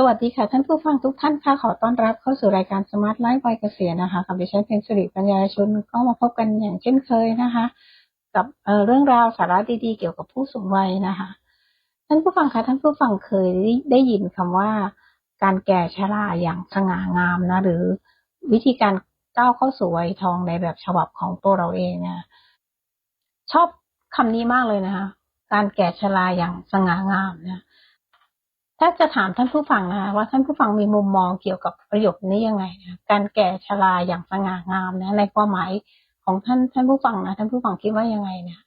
สวัสดีค่ะ ท่านผู้ฟังทุกท่านค่ะ ขอต้อนรับเข้าสู่รายการสมาร์ทไลฟ์วัยเกษียณนะคะกับดิฉันเป็นสิริปัญญาชนก็มาพบกันอย่างเช่นเคยนะคะ กับเเรื่องราวสาระดีๆ เกี่ยวกับผู้สูงวัยนะคะ ท่านผู้ฟังคะท่านผู้ฟังเคยได้ยินคำว่า การแก่ชราอย่างสง่างามนะ หรือวิธีการก้าวเข้าสู่วัยทองในแบบฉบับของตัวเราเองนะชอบคำนี้มากเลยนะคะ การแก่ชราอย่างสง่างามเนะ ถ้าจะถามท่านผู้ฟังนะคะว่าท่านผู้ฟังมีมุมมองเกี่ยวกับประโยคนี้ยังไงนะการแก่ชราอย่างสง่างามนะในความหมายของท่านท่านผู้ฟังนะท่านผู้ฟังคิดว่ายังไงนะ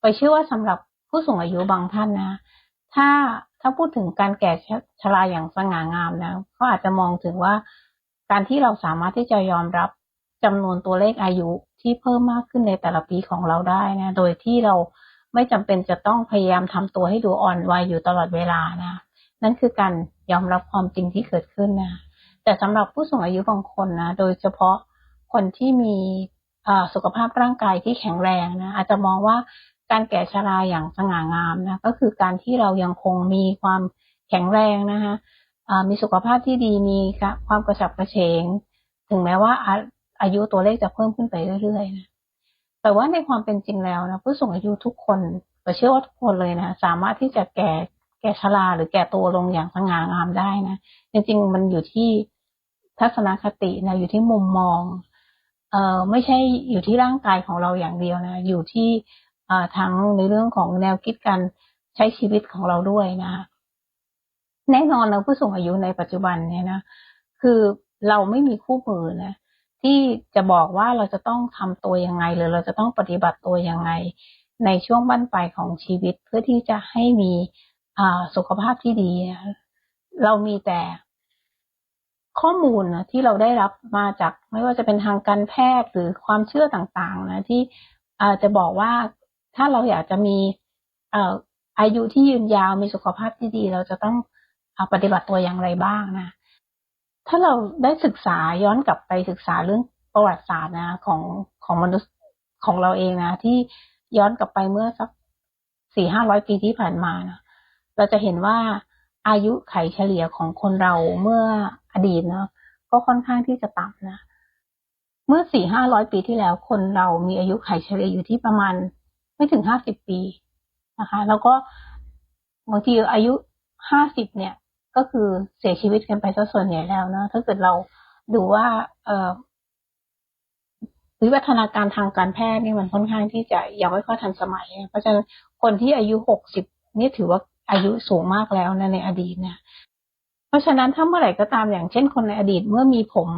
ไปเชื่อว่าสำหรับผู้สูงอายุบางท่านนะ ถ้าถ้าพูดถึงการแก่ชราอย่างสง่างามนะเขาอาจจะมองถึงว่า การที่เราสามารถที่จะยอมรับจำนวนตัวเลขอายุที่เพิ่มมากขึ้นในแต่ละปีของเราได้นะ โดยที่เราไม่จำเป็นจะต้องพยายามทำตัวให้ดูอ่อนวัยอยู่ตลอดเวลานะ นั่นคือการยอมรับความจริงที่เกิดขึ้นนะแต่สำหรับผู้สูงอายุบางคนนะโดยเฉพาะคนที่มีสุขภาพร่างกายที่แข็งแรงนะอาจจะมองว่าการแก่ชราอย่างสง่างามนะก็คือการที่เรายังคงมีความแข็งแรงนะคะมีสุขภาพที่ดีมีความกระฉับกระเฉง ถึงแม้ว่าอายุตัวเลขจะเพิ่มขึ้นไปเรื่อยๆนะแต่ว่าในความเป็นจริงแล้วนะผู้สูงอายุทุกคนเชื่อว่าทุกคนเลยนะสามารถที่จะแก่ แก่ชราหรือแก่ตัวลงอย่างสง่างามได้นะจริงๆมันอยู่ที่ทัศนคตินะอยู่ที่มุมมอง เอ่อไม่ใช่อยู่ที่ร่างกายของเราอย่างเดียวนะ อยู่ที่อ่าทั้งในเรื่องของแนวคิดการใช้ชีวิตของเราด้วยนะแน่นอนเราผู้สูงอายุในปัจจุบันเนี่ยนะคือเราไม่มีคู่มือนะที่จะบอกว่าเราจะต้องทำตัวยังไง หรือเราจะต้องปฏิบัติตัวยังไง ในช่วงบั้นปลายของชีวิตเพื่อที่จะให้มี สุขภาพที่ดี เรามีแต่ข้อมูลนะที่เราได้รับมาจากไม่ว่าจะเป็นทางการแพทย์หรือความเชื่อต่างๆนะที่อาจะบอกว่าถ้าเราอยากจะมีอายุที่ยืนยาวมีสุขภาพที่ดี เราจะต้องอปฏิบัติตัวอย่างไรบ้างนะ ถ้าเราได้ศึกษาย้อนกลับไปศึกษาเรื่องประวัติศาสตร์นะของของมนุษย์ของเราเองนะ ที่ย้อนกลับไปเมื่อสักสี่ห้าร้อยปีที่ผ่านมานะ เราจะเห็นว่าอายุไขเฉลี่ยของคนเราเมื่ออดีตเนาะก็ค่อนข้างที่จะต่ำนะ เมื่อสี่ห้าร้อยปีที่แล้ว คนเรามีอายุไขเฉลี่ยอยู่ที่ประมาณไม่ถึงห้าสิบปีนะคะ แล้วก็บางทีอายุห้าสิบเนี่ย ก็คือเสียชีวิตกันไปซะส่วนใหญ่แล้วนะถ้าเกิดเราดูว่า เออวิวัฒนาการทางการแพทย์นี่มันค่อนข้างที่จะยังไม่ค่อยทันสมัย เพราะฉะนั้นคนที่อายุหกสิบนี่ถือว่า อายุสูงมากแล้วนะในอดีตเนี่ย เพราะฉะนั้นถ้าเมื่อไหร่ก็ตามอย่างเช่นคนในอดีตเมื่อมีผม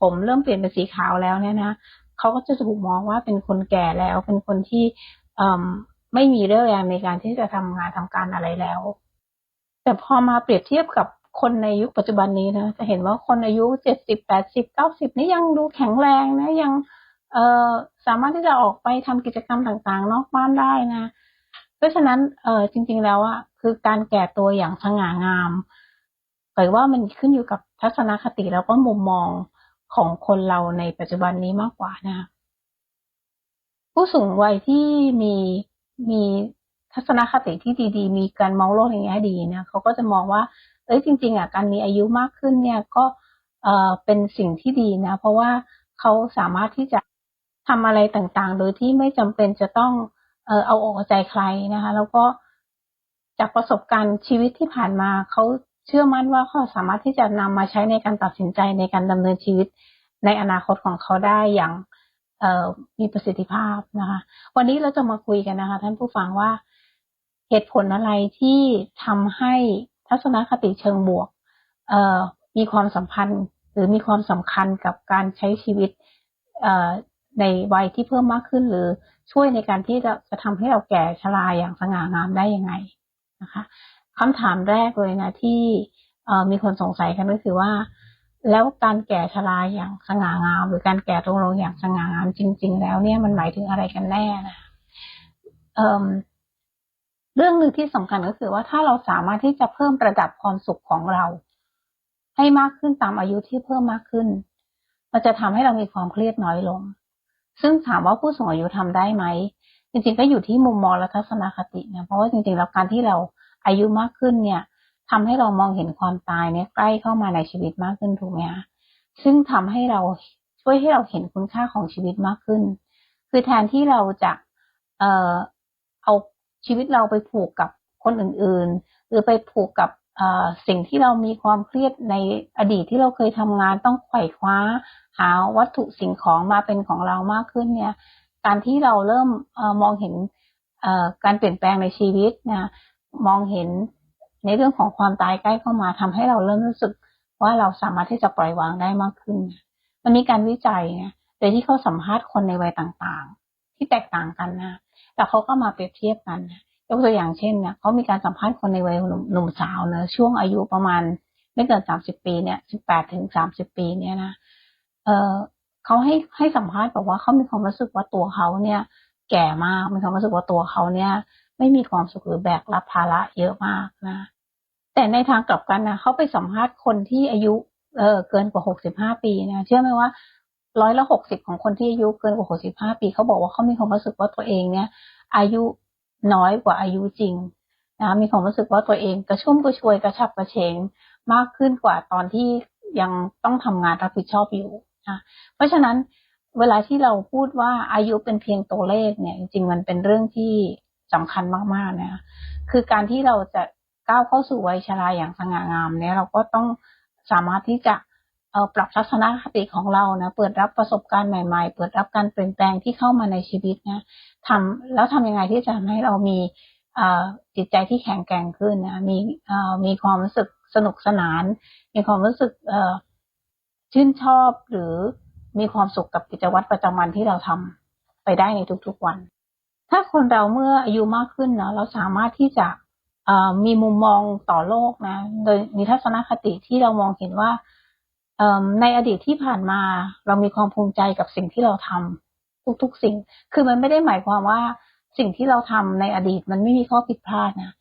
ผมเริ่มเปลี่ยนเป็นสีขาวแล้วเนี่ยนะเขาก็จะถูกมองว่าเป็นคนแก่แล้ว เป็นคนที่ไม่มีเรื่องแรงในการที่จะทำงานทำการอะไรแล้ว แต่พอมาเปรียบเทียบกับคนในยุคปัจจุบันนี้นะจะเห็นว่าคนอายุเจ็ดสิบแปดสิบเก้าสิบนี่ยังดูแข็งแรงนะยังเออสามารถที่จะออกไปทำกิจกรรมต่างๆ นอกบ้านได้นะ ราะฉะนั้นเออจริง ๆ แล้วอะคือการแก่ตัวอย่างสง่างามหรือว่ามันขึ้นอยู่กับทัศนคติแล้วก็มุมมองของคนเราในปัจจุบันนี้มากกว่านะผู้สูงวัยที่มีมีทัศนคติที่ดี ๆ มีการมองโลกอย่างนี้ดีนะเขาก็จะมองว่าเอ้ยจริง ๆอะการมีอายุมากขึ้นเนี่ยก็เออเป็นสิ่งที่ดีนะ เพราะว่าเขาสามารถที่จะทำอะไรต่างๆ โดยที่ไม่จำเป็นจะต้อง เออเอาอกใจใครนะคะ แล้วก็จากประสบการณ์ชีวิตที่ผ่านมาเขาเชื่อมั่นว่าเขาสามารถที่จะนำมาใช้ในการตัดสินใจในการดำเนินชีวิตในอนาคตของเขาได้อย่างมีประสิทธิภาพนะคะ วันนี้เราจะมาคุยกันนะคะ ท่านผู้ฟังว่าเหตุผลอะไรที่ทำให้ทัศนคติเชิงบวกมีความสัมพันธ์หรือมีความสำคัญกับการใช้ชีวิตในวัยที่เพิ่มมากขึ้นหรือ ช่วยในการที่จะจะทำให้เราแก่ชราอย่างสง่างามได้ยังไงนะคะคำถามแรกเลยนะที่มีคนสงสัยกันก็คือว่า แล้วการแก่ชราอย่างสง่างาม หรือการแก่ตรงลงอย่างสง่างามจริง ๆ แล้วเนี่ยมันหมายถึงอะไรกันแน่นะเเรื่องหนึ่งที่สำคัญก็คือว่าถ้าเราสามารถที่จะเพิ่มระดับความสุขของเรา ให้มากขึ้นตามอายุที่เพิ่มมากขึ้น มันจะทำให้เรามีความเครียดน้อยลง ซึ่งถามว่าผู้สูงอายุทำได้ไหม จริงๆก็อยู่ที่มุมมองและทัศนคตินะเพราะว่าจริงๆแล้วการที่เราอายุมากขึ้นเนี่ยทำให้เรามองเห็นความตายเนี่ยใกล้เข้ามาในชีวิตมากขึ้นถูกไหมคะซึ่งทำให้เราช่วยให้เราเห็นคุณค่าของชีวิตมากขึ้น คือแทนที่เราจะเอ่อเอาชีวิตเราไปผูกกับคนอื่นๆ หรือไปผูกกับ สิ่งที่เรามีความเครียดในอดีตที่เราเคยทำงานต้องไขว่คว้า หาวัตถุสิ่งของมาเป็นของเรามากขึ้นเนี่ย การที่เราเริ่มอมองเห็นการเปลี่ยนแปลงในชีวิตนะมองเห็นในเรื่องของความตายใกล้เข้ามาทำให้เราเริ่มรู้สึกว่าเราสามารถที่จะปล่อยวางได้มากขึ้น มันมีการวิจัยนะโดยที่เขาสัมภาษณ์คนในวัยต่างๆ ที่แตกต่างกันนะแล้วเขาก็มาเปรียบเทียบกันนะ ยกตัวอย่างเช่นเนี่ยเขามีการสัมภาษณ์คนในวัยหนุ่มสาวเนะช่วงอายุประมาณไม่เกินสามสิบปีเนี่ยสิบแปดถึงสามสิบปีเนี่ยนะเออเขาให้ให้สัมภาษณ์บอกว่าเขามีความรู้สึกว่าตัวเขาเนี่ย แก่มากมีความรู้สึกว่าตัวเขาเนี่ย ไม่มีความสุขหรือแบกรับภาระเยอะมากนะแต่ในทางกลับกันนะเขาไปสัมภาษณ์คนที่อายุเออเกินกว่าหกสิบห้าปีนะเชื่อไหมว่าร้อยละหกสิบของคนที่อายุเกินกว่าหกสิบห้าปีเขาบอกว่าเขามีความรู้สึกว่าตัวเองเนี่ย อายุ น้อยกว่าอายุจริงนะมีความรู้สึกว่าตัวเองกระชุ่มกระชวยกระฉับกระเฉงมากขึ้นกว่าตอนที่ยังต้องทำงานรับผิดชอบอยู่นะเพราะฉะนั้นเวลาที่เราพูดว่าอายุเป็นเพียงตัวเลขเนี่ยจริงๆมันเป็นเรื่องที่สำคัญมากๆนะคือการที่เราจะก้าวเข้าสู่วัยชราอย่างสง่างามเนี่ยเราก็ต้องสามารถที่จะ ปรับทัศนคติของเรานะ เปิดรับประสบการณ์ใหม่ๆ เปิดรับการเปลี่ยนแปลงที่เข้ามาในชีวิตนะทำแล้วทำยังไงที่จะทำให้เรามีจิตใจที่แข็งแกร่งขึ้นนะมีมีความรู้สึกสนุกสนาน มีความรู้สึกชื่นชอบหรือมีความสุขกับกิจวัตรประจำวันที่เราทำไปได้ในทุกๆวัน ถ้าคนเราเมื่ออายุมากขึ้นเนาะเราสามารถที่จะมีมุมมองต่อโลกนะ โดยมีทัศนคติที่เรามองเห็นว่า ในอดีตที่ผ่านมาเรามีความภูมิใจกับสิ่งที่เราทำทุกๆสิ่ง คือมันไม่ได้หมายความว่าสิ่งที่เราทำในอดีตมันไม่มีข้อผิดพลาดนะ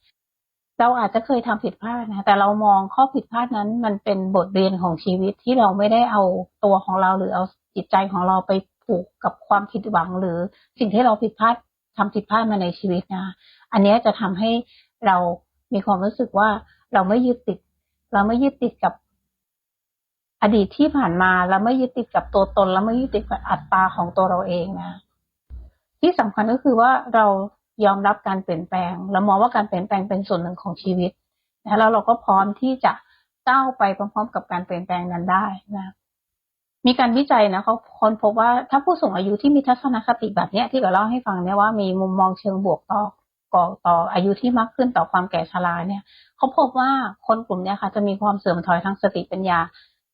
เราอาจจะเคยทำผิดพลาดนะ แต่เรามองข้อผิดพลาดนั้น มันเป็นบทเรียนของชีวิตที่เราไม่ได้เอาตัวของเราหรือเอาจิตใจของเราไปผูกกับความผิดหวัง หรือสิ่งที่เราผิดพลาดทำผิดพลาดมาในชีวิตนะ อันนี้จะทำให้เรามีความรู้สึกว่าเราไม่ยึดติด เราไม่ยึดติดกับ อดีตที่ผ่านมาเราไม่ยึดติดกับตัวตน แล้วไม่ยึดติดกับอัตตาของตัวเราเองนะ ที่สำคัญก็คือว่าเรายอมรับการเปลี่ยนแปลงเรามองว่าการเปลี่ยนแปลงเป็นส่วนหนึ่งของชีวิตนะแล้วเราก็พร้อมที่จะก้าวไปพร้อมๆ กับการเปลี่ยนแปลงนั้นได้นะมีการวิจัยนะเขาค้นพบว่าถ้าผู้สูงอายุที่มีทัศนคติแบบนี้ที่เราเล่าให้ฟังเนี่ยว่ามีมุมมองเชิงบวกต่อก่อต่ออายุที่มากขึ้นต่อความแก่ชราเนี่ยเขาพบว่าคนกลุ่มนี้ค่ะ จะมีความเสื่อมถอยทางสติปัญญา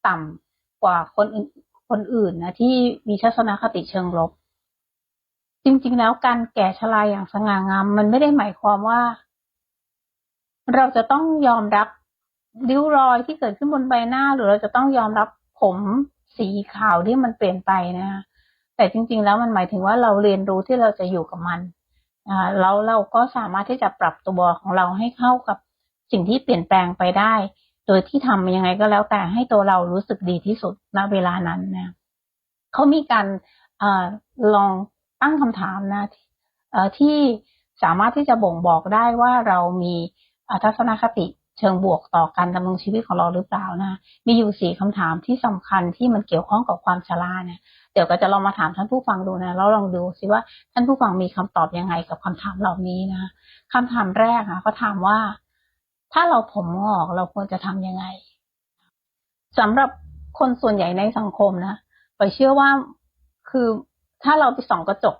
ต่ำกว่าคนอื่นคนอื่นนะที่มีทัศนคติเชิงลบ จริง ๆ แล้วการแก่ชราอย่างสง่างาม มันไม่ได้หมายความว่า เราจะต้องยอมรับริ้วรอยที่เกิดขึ้นบนใบหน้า หรือเราจะต้องยอมรับผมสีขาวที่มันเปลี่ยนไปนะแต่จริง ๆ แล้วมันหมายถึงว่าเราเรียนรู้ที่เราจะอยู่กับมันแล้วเราก็สามารถที่จะปรับตัวของเราให้เข้ากับสิ่งที่เปลี่ยนแปลงไปได้ โดยที่ทำยังไงก็แล้วแต่ให้ตัวเรารู้สึกดีที่สุดณเวลานั้นนะเขามีการอลองตั้งคำถามนะที่สามารถที่จะบ่งบอกได้ว่าเรามีทัศนคติเชิงบวกต่อการดำรงชีวิตของเราหรือเปล่านะ มีอยู่สี่คำถามที่สำคัญที่มันเกี่ยวข้องกับความชราเนี่ย เดี๋ยวก็จะลองมาถามท่านผู้ฟังดูนะ แล้วลองดูสิว่าท่านผู้ฟังมีคำตอบยังไงกับคำถามเหล่านี้นะคำถามแรกค่ะเขาถามว่า ถ้าเราผมงอกเราควรจะทำยังไงสำหรับคนส่วนใหญ่ในสังคมนะไปเชื่อว่าคือถ้าเราไปส่องกระจก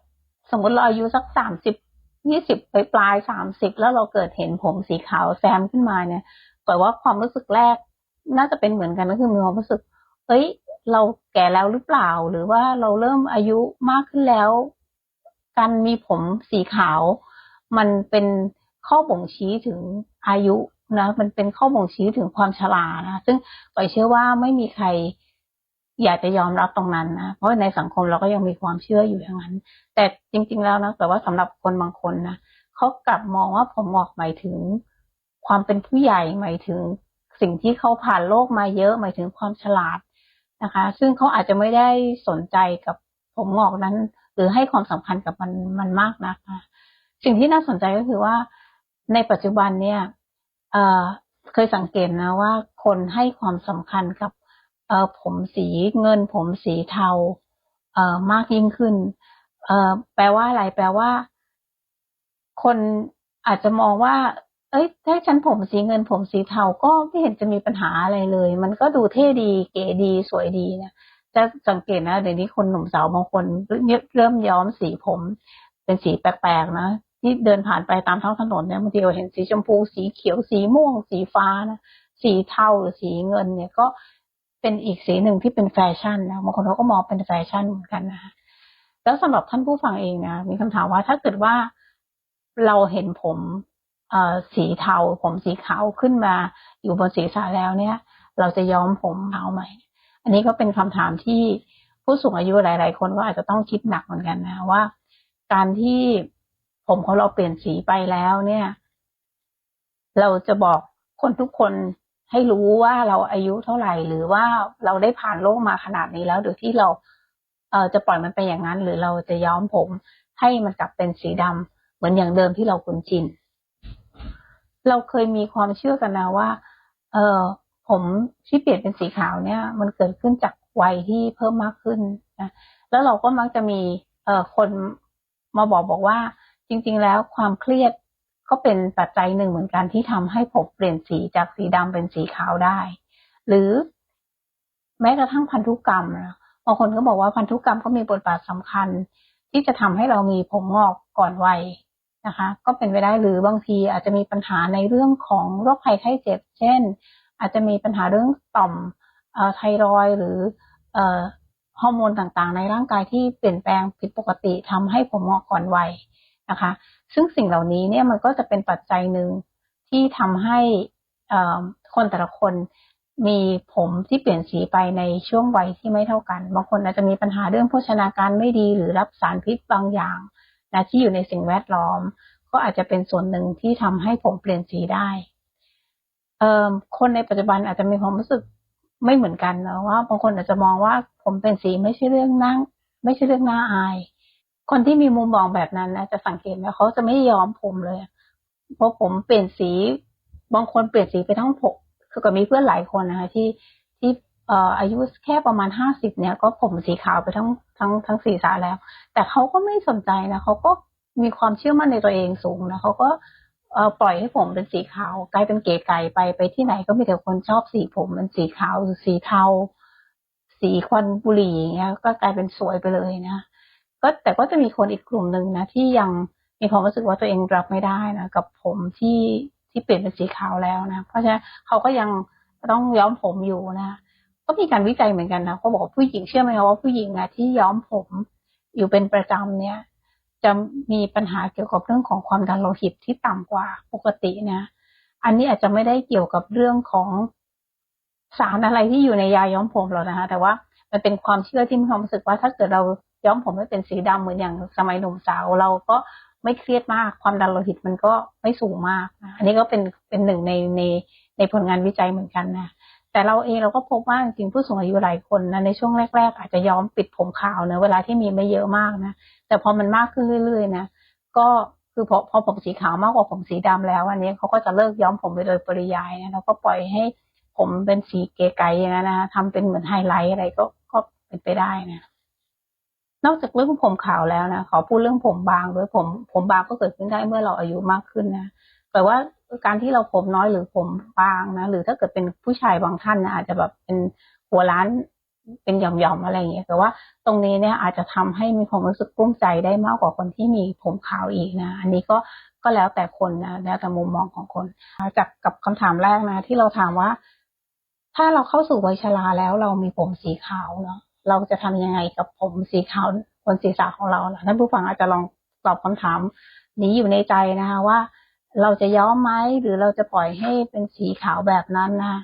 สมมติเราอายุสักสามสิบยี่สิบไปปลายสามสิบแล้วเราเกิดเห็นผมสีขาวแซมขึ้นมาเนี่ยแต่ว่าความรู้สึกแรก น่าจะเป็นเหมือนกันก็คือมีความรู้สึก เอ้ย เราแก่แล้วหรือเปล่า หรือว่าเราเริ่มอายุมากขึ้นแล้ว การมีผมสีขาว มันเป็นข้อบ่งชี้ถึงอายุ นะมันเป็นข้อบ่งชี้ถึงความชรานะซึ่งปอยเชื่อว่าไม่มีใครอยากจะยอมรับตรงนั้นนะเพราะในสังคมเราก็ยังมีความเชื่ออยู่อย่างนั้น แต่จริง ๆ แล้วนะแต่ว่าสำหรับคนบางคนนะเขากลับมองว่าผมบอกหมายถึง ความเป็นผู้ใหญ่หมายถึงสิ่งที่เขาผ่านโลกมาเยอะหมายถึงความฉลาดนะคะ ซึ่งเขาอาจจะไม่ได้สนใจกับผมงอกนั้น หรือให้ความสำคัญกับมันมันมากนักนะสิ่งที่น่าสนใจก็คือว่าในปัจจุบันเนี่ย เคยสังเกตนะว่าคนให้ความสำคัญกับผมสีเงิน ผมสีเทาเมากยิ่งขึ้นแปลว่าอะไร แปลว่า คนอาจจะมองว่า เอ้ยถ้าฉันผมสีเงิน ผมสีเทาก็ไม่เห็นจะมีปัญหาอะไรเลย มันก็ดูเท่ดี เก๋ดี สวยดีนะจะสังเกตนะเดี๋ยวนี้คนหนุ่มสาวบางคนเริ่มย้อมสีผม เป็นสีแปลกๆนะ ที่เดินผ่านไปตามท้องถนนเนี่ยบางทีเราเห็นสีชมพู สีเขียวสีม่วง สีฟ้านะสีเทาหรือสีเงิน เนี่ยก็เป็นอีกสีหนึ่งที่เป็นแฟชั่นนะบางคนเขาก็มองเป็นแฟชั่นเหมือนกันนะแล้วสำหรับท่านผู้ฟังเองนะมีคำถามว่าถ้าเกิดว่าเราเห็นผมเอ่อสีเทา ผมสีขาวขึ้นมา อยู่บนศีรษะแล้วเนี่ย เราจะย้อมผมขาวไหม อันนี้ก็เป็นคำถามที่ผู้สูงอายุหลาย ๆ คนก็อาจจะต้องคิดหนักเหมือนกันนะว่า การที่ ผมของเราเปลี่ยนสีไปแล้วเนี่ย เราจะบอกคนทุกคนให้รู้ว่าเราอายุเท่าไหร่หรือว่าเราได้ผ่านโลกมาขนาดนี้แล้วโดยที่เราเอ่อจะปล่อยมันไปอย่างนั้น หรือเราจะย้อมผม ให้มันกลับเป็นสีดำเหมือนอย่างเดิมที่เราคุ้นชินเราเคยมีความเชื่อกันนะว่า เออผมที่เปลี่ยนเป็นสีขาวเนี่ย มันเกิดขึ้นจากวัยที่เพิ่มมากขึ้นนะแล้วเราก็มักจะมีเอ่อคนมาบอกบอกว่า จริงๆ แล้วความเครียดก็เป็นปัจจัยหนึ่งเหมือนกันที่ทำให้ผมเปลี่ยนสีจากสีดำเป็นสีขาวได้ หรือแม้กระทั่งพันธุกรรมนะบางคนก็บอกว่าพันธุกรรมก็มีบทบาทสำคัญ ที่จะทำให้เรามีผมงอกก่อนวัยนะคะ ก็เป็นไปได้หรือบางทีอาจจะมีปัญหาในเรื่องของโรคภัยไข้เจ็บ เช่น อาจจะมีปัญหาเรื่องต่อมไทรอยหรือฮอร์โมนต่างๆ ในร่างกายที่เปลี่ยนแปลงผิดปกติทำให้ผมงอกก่อนวัย นะคะ ซึ่งสิ่งเหล่านี้เนี่ยมันก็จะเป็นปัจจัยหนึ่งที่ทำให้คนแต่ละคนมีผมที่เปลี่ยนสีไปในช่วงวัยที่ไม่เท่ากันบางคนอาจจะมีปัญหาเรื่องโภชนาการไม่ดี หรือรับสารพิษบางอย่างนะที่อยู่ในสิ่งแวดล้อม ก็อาจจะเป็นส่วนหนึ่งที่ทำให้ผมเปลี่ยนสีได้คนในปัจจุบันอาจจะมีความรู้สึกไม่เหมือนกันนะว่าบางคนอาจจะมองว่าผมเป็นสีไม่ใช่เรื่องนั่ง ไม่ใช่เรื่องน่าอาย คนที่มีมุมมองแบบนั้นนะจะสังเกตไหมเขาจะไม่ยอมผมเลยเพราะผมเปลี่ยนสีบางคนเปลี่ยนสีไปทั้งผมคือก็มีเพื่อนหลายคนนะคะที่ที่เอ่ออายุแค่ประมาณห้าสิบเนี่ย ก็ผมสีขาวไปทั้งทั้งทั้งศีรษะแล้ว แต่เขาก็ไม่สนใจนะเขาก็มีความเชื่อมั่นในตัวเองสูงนะเขาก็เอ่อปล่อยให้ผมเป็นสีขาว กลายเป็นเก๋ไก่ไปไปที่ไหนก็มีแต่คนชอบสีผมเป็นสีขาวสีเทา สีควันบุหรี่อย่างเงี้ยก็กลายเป็นสวยไปเลยนะ ก็แต่ก็จะมีคนอีกกลุ่มหนึ่งนะที่ยังมีความรู้สึกว่าตัวเองรับไม่ได้นะกับผมที่ที่เปลี่ยนเป็นสีขาวแล้วนะ เพราะฉะนั้นเขาก็ยังต้องย้อมผมอยู่นะก็มีการวิจัยเหมือนกันนะเขาบอกผู้หญิงเชื่อไหมว่าผู้หญิงนะที่ย้อมผมอยู่เป็นประจำเนี่ย จะมีปัญหาเกี่ยวกับเรื่องของความดันโลหิตที่ต่ำกว่าปกตินะ อันนี้อาจจะไม่ได้เกี่ยวกับเรื่องของสารอะไรที่อยู่ในยาย้อมผมหรอกนะคะ แต่ว่ามันเป็นความเชื่อที่มีความรู้สึกว่าถ้าเกิดเรา ย้อมผมไม่เป็นสีดำเหมือนอย่างสมัยหนุ่มสาวเราก็ไม่เครียดมากความดันโลหิตมันก็ไม่สูงมาก อันนี้ก็เป็นเป็นหนึ่งในในในผลงานวิจัยเหมือนกันนะแต่เราเองเราก็พบว่าจริงผู้สูงอายุหลายคนนะในช่วงแรก ๆ อาจจะย้อมปิดผมขาวเนะเวลาที่มีไม่เยอะมากนะแต่พอมันมากขึ้นเรื่อย ๆ นะก็คือพอพอผมสีขาวมากกว่าผมสีดำแล้ว อันนี้เขาก็จะเลิกย้อมผมไปโดยปริยายนะแล้วก็ปล่อยให้ผมเป็นสีเก๋ไก๋อย่างนั้นนะทำเป็นเหมือนไฮไลท์อะไรก็ก็เป็นไปได้นะ นอกจากเรื่องผมขาวแล้วนะขอพูดเรื่องผมบางด้วยผมผมบางก็เกิดขึ้นได้เมื่อเราอายุมากขึ้นนะแต่ว่าการที่เราผมน้อยหรือผมบางนะหรือถ้าเกิดเป็นผู้ชายบางท่านนะอาจจะแบบเป็นหัวล้านเป็นหย่อมๆอะไรอย่างเงี้ยแต่ว่าตรงนี้เนี่ยอาจจะทำให้มีความรู้สึกกุ้มใจได้มากกว่าคนที่มีผมขาวอีกนะ อันนี้ก็ก็แล้วแต่คนนะแล้วแต่มุมมองของคน จากกับคำถามแรกนะ ที่เราถามว่า ถ้าเราเข้าสู่วัยชราแล้วเรามีผมสีขาวเนาะ เราจะทำยังไงกับผมสีขาวบนศีรษะของเราล่ะท่านผู้ฟังอาจจะลองตอบคำถามนี้อยู่ในใจนะคะว่า เราจะย้อมไหมหรือเราจะปล่อยให้เป็นสีขาวแบบนั้นนะ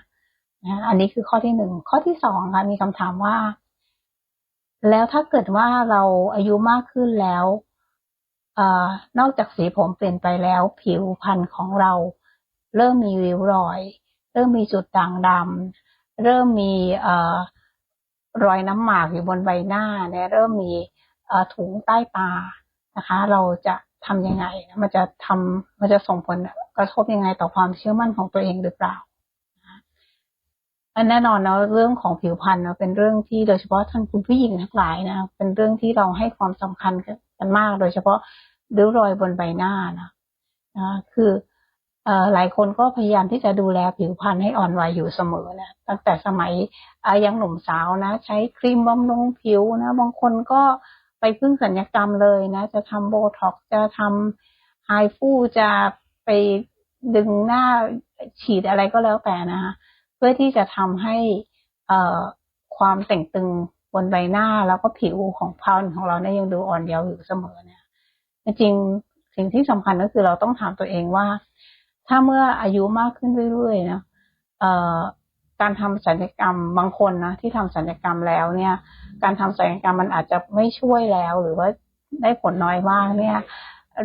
นะอันนี้คือข้อที่หนึ่งข้อที่สองค่ะมีคำถามว่า แล้วถ้าเกิดว่าเราอายุมากขึ้นแล้วอนอกจากสีผมเปลี่ยนไปแล้ว ผิวพรรณของเรา เริ่มมีริ้วรอย เริ่มมีจุดด่างดำเริ่มมีอ รอยน้ำหมากอยู่บนใบหน้าเนี่ยเริ่มมีถุงใต้ตานะคะ เราจะทํำยังไง มันจะทำมันจะส่งผลกระทบยังไงต่อความเชื่อมั่นของตัวเองหรือเปล่าอันแน่นอนเนาะเรื่องของผิวพรรณเนาะเป็นเรื่องที่โดยเฉพาะท่านคุณผู้หญิงทั้งหลายนะเป็นเรื่องที่เราให้ความสำคัญกันมาก โดยเฉพาะริ้วรอยบนใบหน้านะนะคือ หลายคนก็พยายามที่จะดูแลผิวพรรณให้อ่อนวัยอยู่เสมอนะตั้งแต่สมัยยังหนุ่มสาวนะ ใช้ครีมบำรุงผิวนะ บางคนก็ไปพึ่งสัญญกรรมเลยนะ จะทำโบท็อกซ์จะทำไฮฟูจะไปดึงหน้าฉีดอะไรก็แล้วแต่นะคะเพื่อที่จะทำให้ความแต่งตึงบนใบหน้าแล้วก็ผิวของพรรณของเราเนี่ยยังดูอ่อนเยาว์อยู่เสมอเนี่ยจริงสิ่งที่สำคัญก็คือเราต้องถามตัวเองว่า ถ้าเมื่ออายุมากขึ้นเรื่อยๆนะเอ่อการทำศัลยกรรมบางคนนะที่ทำศัลยกรรมแล้วเนี่ย การทำศัลยกรรมมันอาจจะไม่ช่วยแล้ว หรือว่าได้ผลน้อยมากเนี่ย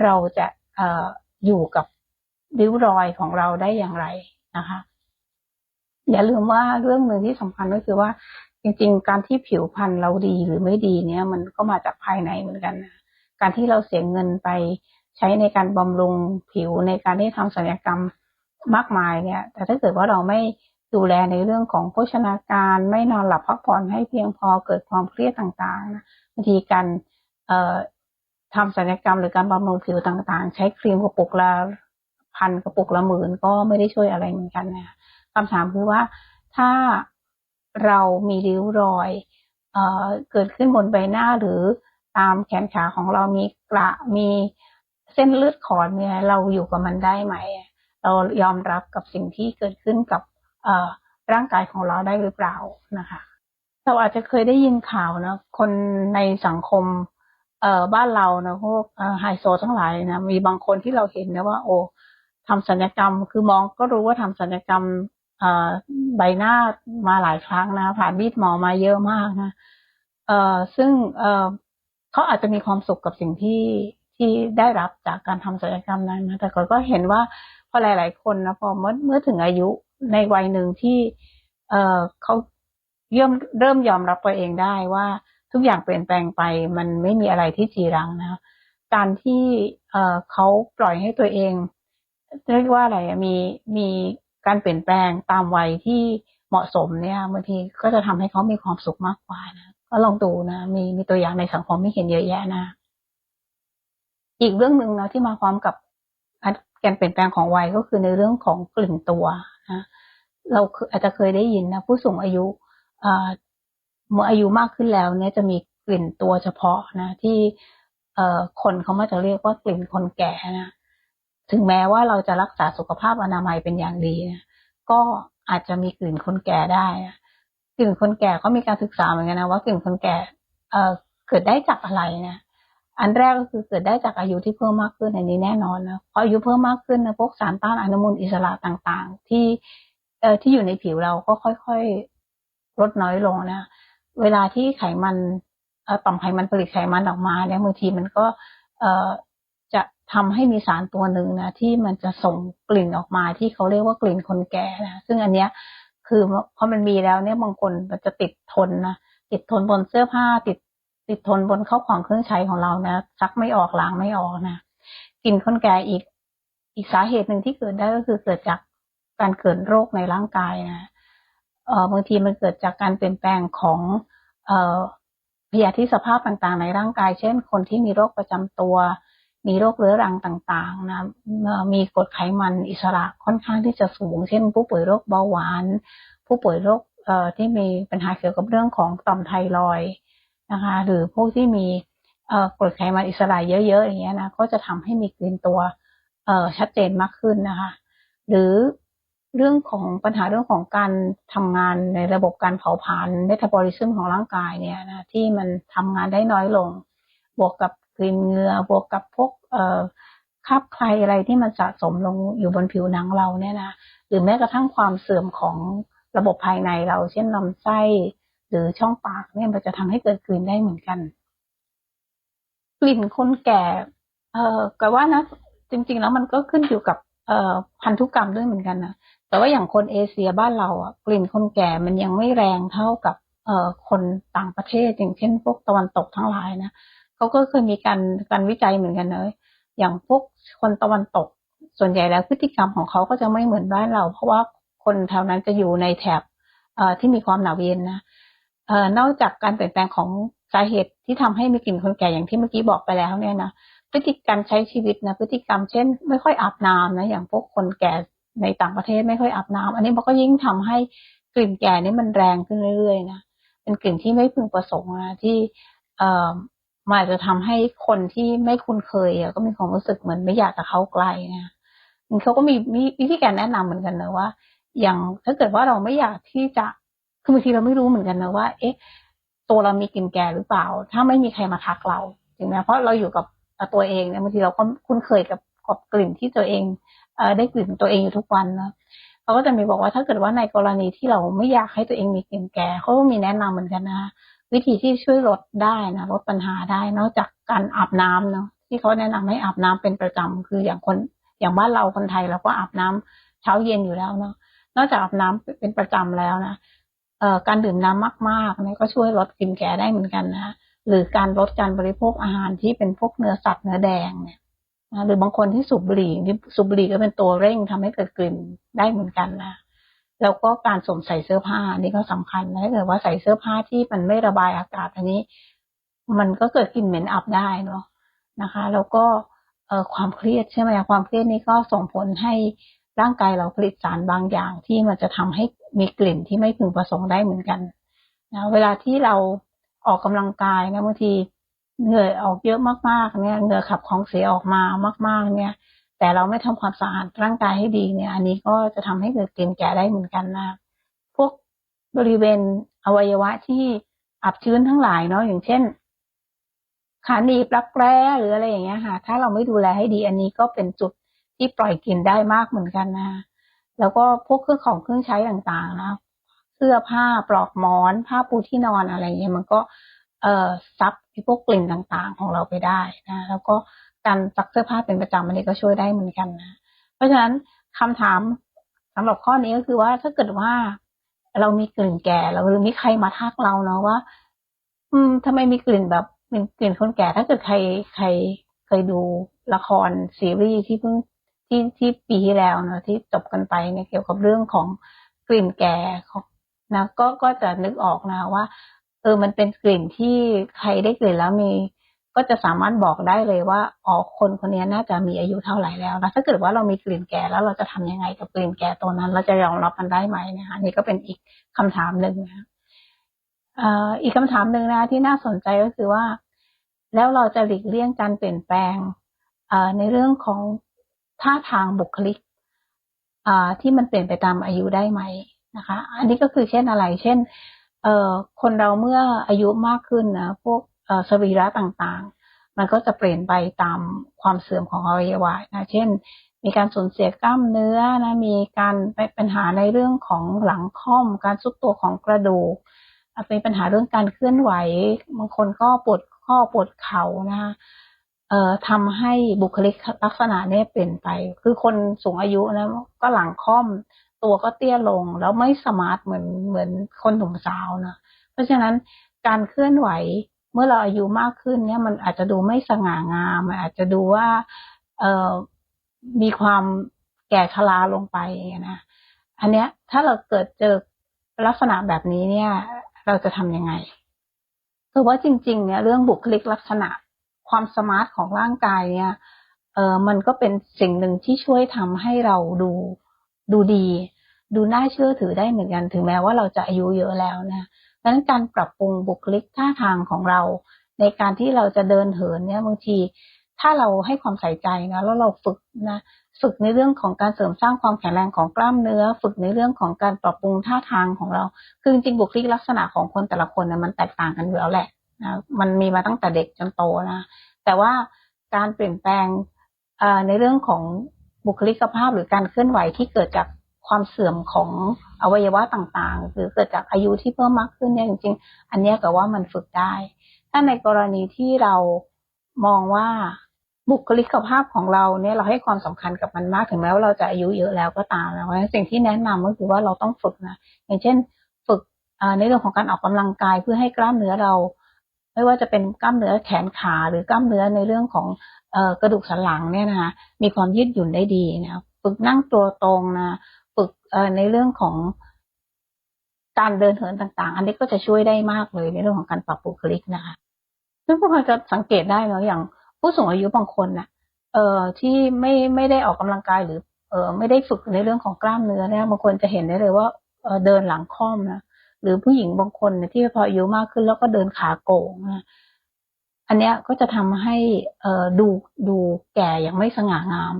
เราจะเอ่ออยู่กับริ้วรอยของเราได้อย่างไรนะคะ อย่าลืมว่าเรื่องหนึ่งที่สำคัญก็คือว่า จริง ๆ การที่ผิวพรรณเราดีหรือไม่ดีเนี่ย มันก็มาจากภายในเหมือนกันนะการที่เราเสียเงินไป ใช้ในการบำรุงผิวในการที่ทำศัลยกรรมมากมายเนี่ย แต่ถ้าเกิดว่าเราไม่ดูแลในเรื่องของโภชนาการไม่นอนหลับพักผ่อนให้เพียงพอเกิดความเครียดต่างๆนะบางทีการเอ่อทำศัลยกรรมหรือการบำรุงผิวต่างๆ ใช้ครีมกระปุกละพันกระปุกละหมื่นก็ไม่ได้ช่วยอะไรเหมือนกันนะคำถามคือว่าถ้าเรามีริ้วรอยเอ่อเกิดขึ้นบนใบหน้าหรือตามแขนขาของเรามีกระมี เส้นเลือดขอดเนี่ยเราอยู่กับมันได้ไหม เรายอมรับกับสิ่งที่เกิดขึ้นกับเออร่างกายของเราได้หรือเปล่านะคะ เราอาจจะเคยได้ยินข่าวนะคนในสังคมเอ่อบ้านเรานะพวกไฮโซทั้งหลายนะมีบางคนที่เราเห็นนะว่า โอ้ทำศัลยกรรมคือมองก็รู้ว่าทำศัลยกรรมอใบหน้ามาหลายครั้งนะ ผ่านมีดหมอมาเยอะมากนะเอ่อซึ่งเอ่อเขาอาจจะมีความสุขกับสิ่งที่ ที่ได้รับจากการทำศัลยกรรมนั้นนะแต่ก็เห็นว่าพอหลาย ๆ คนนะพอเมื่อเมื่อถึงอายุในวัยหนึ่งที่เออเขาเริ่มเริ่มยอมรับตัวเองได้ว่าทุกอย่างเปลี่ยนแปลงไป มันไม่มีอะไรที่จีรังนะการที่เออเขาปล่อยให้ตัวเองเรียกว่าอะไรมีมีการเปลี่ยนแปลงตามวัยที่เหมาะสมเนี่ยบางทีก็จะทำให้เขามีความสุขมากกว่านะก็ลองดูนะมีมีตัวอย่างในสังคมไม่เห็นเยอะแยะนะ อีกเรื่องหนึ่งนะที่มาพร้อมกับการเปลี่ยนแปลงของวัยก็คือในเรื่องของกลิ่นตัวนะเราอาจจะเคยได้ยินนะผู้สูงอายุเมื่ออายุมากขึ้นแล้ว เนี่ยจะมีกลิ่นตัวเฉพาะนะ ที่เอคนเขามาจะเรียกว่ากลิ่นคนแก่นะถึงแม้ว่าเราจะรักษาสุขภาพอนามัยเป็นอย่างดีนะก็อาจจะมีกลิ่นคนแก่ได้นะกลิ่นคนแก่ก็มีการศึกษาเหมือนกันนะว่ากลิ่นคนแก่เอเกิดได้จากอะไรนะ อันแรกก็คือเกิดได้จากอายุที่เพิ่มมากขึ้นอันนี้แน่นอนนะพออายุเพิ่มมากขึ้นนะพวกสารต้านอนุมูลอิสระต่างๆ ที่เอ่อที่อยู่ในผิวเราก็ค่อยๆลดน้อยลงนะ เวลาที่ไขมันเอ่อต่อมไขมันผลิตไขมันออกมาเนี่ยบางทีมันก็เอ่อจะทำให้มีสารตัวหนึ่งนะที่มันจะส่งกลิ่นออกมาที่เขาเรียกว่ากลิ่นคนแก่นะซึ่งอันเนี้ยคือพอมันมีแล้วเนี่ยบางคนมันจะติดทนนะติดทนบนเสื้อผ้าติด ติดทนบนเข้าของเครื่องใช้ของเรานะซักไม่ออกล้างไม่ออกนะกลิ่นคนแก่อีก อีกสาเหตุหนึ่งที่เกิดได้ก็คือเกิดจากการเกิดโรคในร่างกายนะเออบางทีมันเกิดจากการเปลี่ยนแปลงของเออพยาธิสภาพต่างๆ ในร่างกาย เช่น คนที่มีโรคประจำตัว มีโรคเรื้อรังต่างๆนะมีกรดไขมันอิสระค่อนข้างที่จะสูง เช่น ผู้ป่วยโรคเบาหวาน ผู้ป่วยโรคเอ่อที่มีปัญหาเกี่ยวกับเรื่องของต่อมไทรอย นะคะ หรือพวกที่มีกรดไขมันอิสระเยอะๆอย่างเงี้ยนะก็จะทำให้มีกลิ่นตัวเอชัดเจนมากขึ้นนะคะ หรือเรื่องของปัญหาเรื่องของการทำงานในระบบการเผาผลาญเมตาบอลิซึมของร่างกายเนี่ยนะที่มันทำงานได้น้อยลง บวกกับกลิ่นเหงื่อบวกกับพวกเอคราบใครอะไรที่มันสะสมลงอยู่บนผิวหนังเราเนี่ยนะหรือแม้กระทั่งความเสื่อมของระบบภายในเรา เช่นลำไส้ หรือช่องปากเนี่ยมันจะทำให้เกิดกลิ่นได้เหมือนกัน กลิ่นคนแก่ เอ่อก็ว่านะจริง ๆ แล้วมันก็ขึ้นอยู่กับเอ่อพันธุกรรมด้วยเหมือนกันนะแต่ว่าอย่างคนเอเชียบ้านเราอะกลิ่นคนแก่มันยังไม่แรงเท่ากับเอ่อคนต่างประเทศอย่างเช่น พวกตะวันตกทั้งหลายนะเขาก็เคยมีการการวิจัยเหมือนกันเลยอย่างพวกคนตะวันตก ส่วนใหญ่แล้วพฤติกรรมของเขาก็จะไม่เหมือนบ้านเรา เพราะว่าคนแถวนั้นจะอยู่ในแถบอ่อที่มีความหนาวเย็นนะเนอกจากการเปลี่ยนแปลงของสาเหตุที่ทำให้มีกลิ่นคนแก่อย่างที่เมื่อกี้บอกไปแล้วเนี่ยนะพฤติกรรมใช้ชีวิตนะพฤติกรรมเช่น ไม่ค่อยอาบน้ำนะอย่างพวกคนแก่ในต่างประเทศไม่ค่อยอาบน้ำอันนี้มันก็ยิ่งทำให้กลิ่นแก่นี่มันแรงขึ้นเรื่อยๆนะเป็นกลิ่นที่ไม่พึงประสงค์นะที่เอ่อมันอาจจะทำให้คนที่ไม่คุ้นเคยก็มีความรู้สึกเหมือนไม่อยากจะเข้าใกล้นะเขาก็มีมีวิธีการแนะนำเหมือนกันนะว่า อย่างถ้าเกิดว่าเราไม่อยากที่จะ คือบางทีเราไม่รู้เหมือนกันนะว่า เอ๊ะ ตัวเรามีกลิ่นแก่หรือเปล่า ถ้าไม่มีใครมาทักเราจริงไหมเพราะเราอยู่กับตัวเองเนี่ยบางทีเราก็คุ้นเคยกับกับกลิ่นที่ตัวเองเอได้กลิ่นตัวเองอยู่ทุกวันนะเขาก็จะมีบอกว่าถ้าเกิดว่าในกรณีที่เราไม่อยากให้ตัวเองมีกลิ่นแก่เขาก็มีแนะนำเหมือนกันนะ วิธีที่ช่วยลดได้นะลดปัญหาได้นอกจากการอาบน้ำเนาะที่เขาแนะนำให้อาบน้ำเป็นประจำคืออย่างคนอย่างบ้านเราคนไทยเราก็อาบน้ำเช้าเย็นอยู่แล้วเนาะนอกจากอาบน้ำเป็นประจำแล้วนะ การดื่มน้ำมากๆนี่ก็ช่วยลดกลิ่นแก่ได้เหมือนกันนะหรือการลดการบริโภคอาหารที่เป็นพวกเนื้อสัตว์เนื้อแดงเนี่ยนะหรือบางคนที่สูบบุหรี่ที่สูบบุหรี่ก็เป็นตัวเร่งทำให้เกิดกลิ่นได้เหมือนกันนะแล้วก็การสวมใส่เสื้อผ้านี่ก็สำคัญนะถ้าเกิดว่าใส่เสื้อผ้าที่มันไม่ระบายอากาศอันนี้ มันก็เกิดกลิ่นเหม็นอับได้เนาะนะคะ แล้วก็เอ่อความเครียดใช่ไหมความเครียดนี้ก็ส่งผลให้ร่างกายเราผลิตสารบางอย่างที่มันจะทำให้ มีกลิ่นที่ไม่พึงประสงค์ได้เหมือนกันนะเวลาที่เราออกกำลังกายนะบางทีเหงื่อออกเยอะมากๆเนี่ยเหงื่อขับของเสียออกมามาก ๆ เนี่ย แต่เราไม่ทำความสะอาดร่างกายให้ดีเนี่ย อันนี้ก็จะทำให้เกิดกลิ่นแก่ได้เหมือนกันนะพวกบริเวณอวัยวะที่อับชื้นทั้งหลายเนาะอย่างเช่นขาหนีบรักแร้หรืออะไรอย่างเงี้ยค่ะ ถ้าเราไม่ดูแลให้ดีอันนี้ก็เป็นจุดที่ปล่อยกลิ่นได้มากเหมือนกันนะ แล้วก็พวกเครื่องของเครื่องใช้ต่างๆนะเสื้อผ้าปลอกหมอน ผ้าปูที่นอนอะไรเงี้ยมันก็เอ่อซับพวกกลิ่นต่างๆ ของเราไปได้นะ แล้วก็การซักเสื้อผ้าเป็นประจำอันนี้ก็ช่วยได้เหมือนกันนะ เพราะฉะนั้นคำถามสำหรับข้อนี้ก็คือว่าถ้าเกิดว่าเรามีกลิ่นแก่เราหรือมีใครมาทักเราเนาะว่า อืมทำไมมีกลิ่นแบบเป็นกลิ่นคนแก่ ถ้าเกิดใครใครเคยดูละครซีรีส์ที่เพิ่ง ที่ที่ปีที่แล้วเนาะที่จบกันไปเนี่ยเกี่ยวกับเรื่องของกลิ่นแก่ของนะก็ก็จะนึกออกนะว่า เออมันเป็นกลิ่นที่ใครได้กลิ่นแล้วมี ก็จะสามารถบอกได้เลยว่าอ๋อคนคนนี้น่าจะมีอายุเท่าไหร่แล้วนะถ้าเกิดว่าเรามีกลิ่นแก่แล้วเราจะทำยังไงกับกลิ่นแก่ตัวนั้น เราจะยอมรับมันได้ไหมนะคะนี่ก็เป็นอีกคำถามหนึ่งนะอีกคำถามหนึ่งนะที่น่าสนใจก็คือว่า แล้วเราจะหลีกเลี่ยงการเปลี่ยนแปลงในเรื่องของ ท่าทางบุคลิกที่มันเปลี่ยนไปตามอายุได้ไหมนะคะ อันนี้ก็คือเช่นอะไร เช่นเอคนเราเมื่ออายุมากขึ้นนะพวกสรีระต่างๆ มันก็จะเปลี่ยนไปตามความเสื่อมของอวัยวะนะเช่น มีการสูญเสียกล้ามเนื้อนะมีการไปปัญหาในเรื่องของหลังค่อม การซุดตัวของกระดูกเป็นปัญหาเรื่องการเคลื่อนไหวบางคนก็ปวดข้อปวดเข่านะคะ เอ่อทำให้บุคลิกลักษณะนี้เปลี่ยนไป คือคนสูงอายุนะก็หลังค่อมตัวก็เตี้ยลง แล้วไม่สมาร์ทเหมือนเหมือนคนหนุ่มสาวนะเพราะฉะนั้นการเคลื่อนไหวเมื่อเราอายุมากขึ้นเนี่ยมันอาจจะดูไม่สง่างามมันอาจจะดูว่าเอ่อมีความแก่ชราลงไปนะอันเนี้ยถ้าเราเกิดเจอลักษณะแบบนี้เนี่ย เราจะทำยังไงคือว่าจริง ๆ เนี่ยเรื่องบุคลิกลักษณะ ความสมาร์ทของร่างกายเนี่ยเออมันก็เป็นสิ่งหนึ่งที่ช่วยทำให้เราดูดูดี ดูน่าเชื่อถือได้เหมือนกัน ถึงแม้ว่าเราจะอายุเยอะแล้วนะดังนั้นการปรับปรุงบุคลิกท่าทางของเรา ในการที่เราจะเดินเหินเนี่ยบางทีถ้าเราให้ความใส่ใจนะแล้วเราฝึกนะฝึกในเรื่องของการเสริมสร้างความแข็งแรงของกล้ามเนื้อ ฝึกในเรื่องของการปรับปรุงท่าทางของเรา คือจริงบุคลิกลักษณะของคนแต่ละคนนะมันแตกต่างกันอยู่แล้วแหละ นะมันมีมาตั้งแต่เด็กจนโตนะแต่ว่าการเปลี่ยนแปลงในเรื่องของบุคลิกภาพหรือการเคลื่อนไหวที่เกิดจากความเสื่อมของอวัยวะต่างๆ หรือเกิดจากอายุที่เพิ่มมากขึ้นเนี่ยจริง ๆ อันนี้ก็ว่ามันฝึกได้ ถ้าในกรณีที่เรามองว่าบุคลิกภาพของเราเนี่ยเราให้ความสำคัญกับมันมากถึงแม้ว่าเราจะอายุเยอะแล้วก็ตามนะสิ่งที่แนะนำก็คือว่าเราต้องฝึกนะอย่างเช่น ฝึกในเรื่องของการออกกำลังกายเพื่อให้กล้ามเนื้อเรา ไม่ว่าจะเป็นกล้ามเนื้อแขนขาหรือกล้ามเนื้อในเรื่องของกระดูกสันหลังเนี่ยนะคะมีความยืดหยุ่นได้ดีนะฝึกนั่งตัวตรงนะฝึกในเรื่องของการเดินเหินต่างๆ อันนี้ก็จะช่วยได้มากเลยในเรื่องของการปรับบุคลิกนะคะซึ่งพวกเราจะสังเกตได้เนาะอย่างผู้สูงอายุบางคนน่ะเอ่อที่ไม่ไม่ได้ออกกำลังกายหรือเอ่อไม่ได้ฝึกในเรื่องของกล้ามเนื้อเนี่ยบางคนจะเห็นได้เลยว่าเเดินหลังค่อมนะ หรือผู้หญิงบางคนเนี่ยที่พออายุมากขึ้นแล้วก็เดินขาโก่งอันเนี้ยก็จะทำให้ดูดูแก่อย่างไม่สง่างาม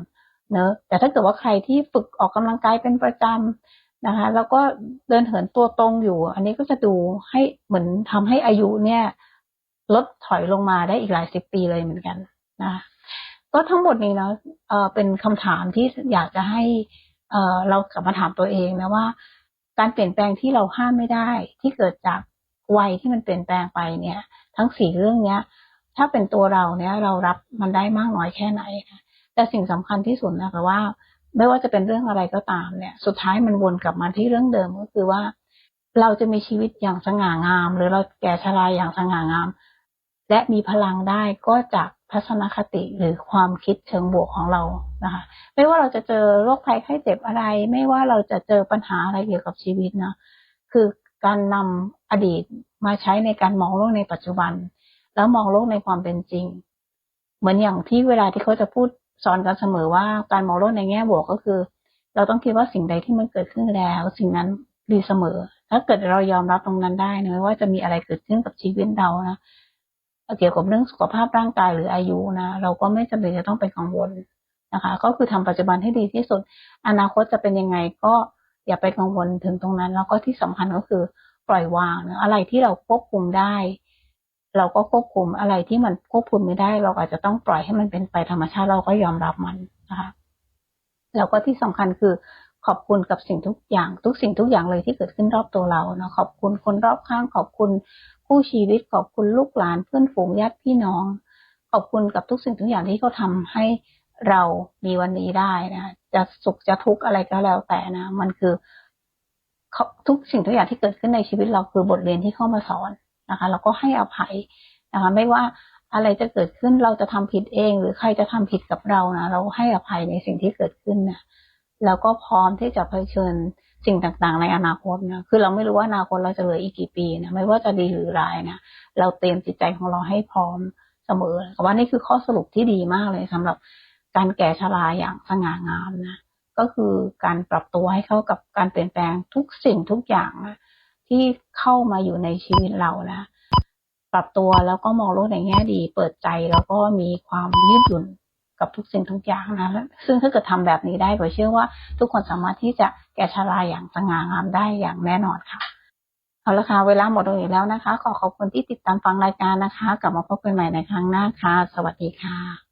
เนอะแต่ถ้าเกิดว่าใครที่ฝึกออกกำลังกายเป็นประจำนะคะ แล้วก็เดินเหินตัวตรงอยู่ อันนี้ก็จะดูให้เหมือนทำให้อายุเนี่ยลดถอยลงมาได้อีกหลายสิบปีเลยเหมือนกันนะก็ทั้งหมดนี้เนาะเออเป็นคำถามที่อยากจะให้เออเรากลับมาถามตัวเองนะว่า การเปลี่ยนแปลงที่เราห้ามไม่ได้ ที่เกิดจากวัยที่มันเปลี่ยนแปลงไปเนี่ย ทั้งสี่เรื่องเนี้ย ถ้าเป็นตัวเราเนี่ยเรารับมันได้มากน้อยแค่ไหนนะแต่สิ่งสำคัญที่สุดนะคะว่า ไม่ว่าจะเป็นเรื่องอะไรก็ตามเนี่ย สุดท้ายมันวนกลับมาที่เรื่องเดิมก็คือว่า เราจะมีชีวิตอย่างสง่างาม หรือเราแก่ชราอย่างสง่างาม และมีพลังได้ก็จาก ทัศนคติหรือความคิดเชิงบวกของเรานะคะ ไม่ว่าเราจะเจอโรคภัยไข้เจ็บอะไร ไม่ว่าเราจะเจอปัญหาอะไรเกี่ยวกับชีวิตนะคือการนำอดีตมาใช้ในการมองโลกในปัจจุบัน แล้วมองโลกในความเป็นจริง เหมือนอย่างที่เวลาที่เขาจะพูดสอนกันเสมอว่าการมองโลกในแง่บวกก็คือ เราต้องคิดว่าสิ่งใดที่มันเกิดขึ้นแล้ว สิ่งนั้นดีเสมอ ถ้าเกิดเรายอมรับตรงนั้นได้นะไม่ว่าจะมีอะไรเกิดขึ้นกับชีวิตเรานะ เกี่ยวกับเรื่องสุขภาพร่างกายหรืออายุนะเราก็ไม่จำเป็นจะต้องไปกังวลนะคะ ก็คือทำปัจจุบันให้ดีที่สุด อนาคตจะเป็นยังไงก็อย่าไปกังวลถึงตรงนั้น แล้วก็ที่สำคัญก็คือปล่อยวางนะอะไรที่เราควบคุมได้ เราก็ควบคุมอะไรที่มันควบคุมไม่ได้ เราอาจจะต้องปล่อยให้มันเป็นไปธรรมชาติเราก็ยอมรับมันนะคะแล้วก็ที่สำคัญคือขอบคุณกับสิ่งทุกอย่าง ทุกสิ่งทุกอย่างเลยที่เกิดขึ้นรอบตัวเราเนาะขอบคุณคนรอบข้างขอบคุณ คู่ชีวิตขอบคุณลูกหลานเพื่อนฝูงญาติพี่น้อง ขอบคุณกับทุกสิ่งทุกอย่างที่เขาทาให้เรามีวันนี้ได้นะจะสุขจะทุกข์อะไรก็แล้วแต่นะ มันคือทุกสิ่งทุกอย่างที่เกิดขึ้นในชีวิตเราคือบทเรียนที่เข้ามาสอนนะคะเราก็ให้อภัยนะคะ ไม่ว่าอะไรจะเกิดขึ้นเราจะทำผิดเอง หรือใครจะทำผิดกับเรานะเราให้อภัยในสิ่งที่เกิดขึ้นนะแล้วก็พร้อมที่จะเผชิญ สิ่งต่างๆ ในอนาคตนะคือเราไม่รู้ว่าอนาคตเราจะเหลืออีกกี่ปีนะไม่ว่าจะดีหรือร้ายนะเราเตรียมจิตใจของเราให้พร้อมเสมอว่านี่คือข้อสรุปที่ดีมากเลยสำหรับการแก่ชราอย่างสง่างามนะก็คือการปรับตัวให้เข้ากับการเปลี่ยนแปลงทุกสิ่งทุกอย่างนะที่เข้ามาอยู่ในชีวิตเรานะปรับตัวแล้วก็มองโลกในแง่ดี เปิดใจแล้วก็มีความยืดหยุ่น กับทุกสิ่งทุกอย่างนะซึ่งถ้าเกิดทำแบบนี้ได้ผมเชื่อว่าทุกคนสามารถที่จะแก่ชราอย่างสง่างามได้อย่างแน่นอนค่ะเอาละค่ะเวลาหมดลงอีกแล้วนะคะ ขอขอบคุณที่ติดตามฟังรายการนะคะ กลับมาพบกันใหม่ในครั้งหน้าค่ะ สวัสดีค่ะ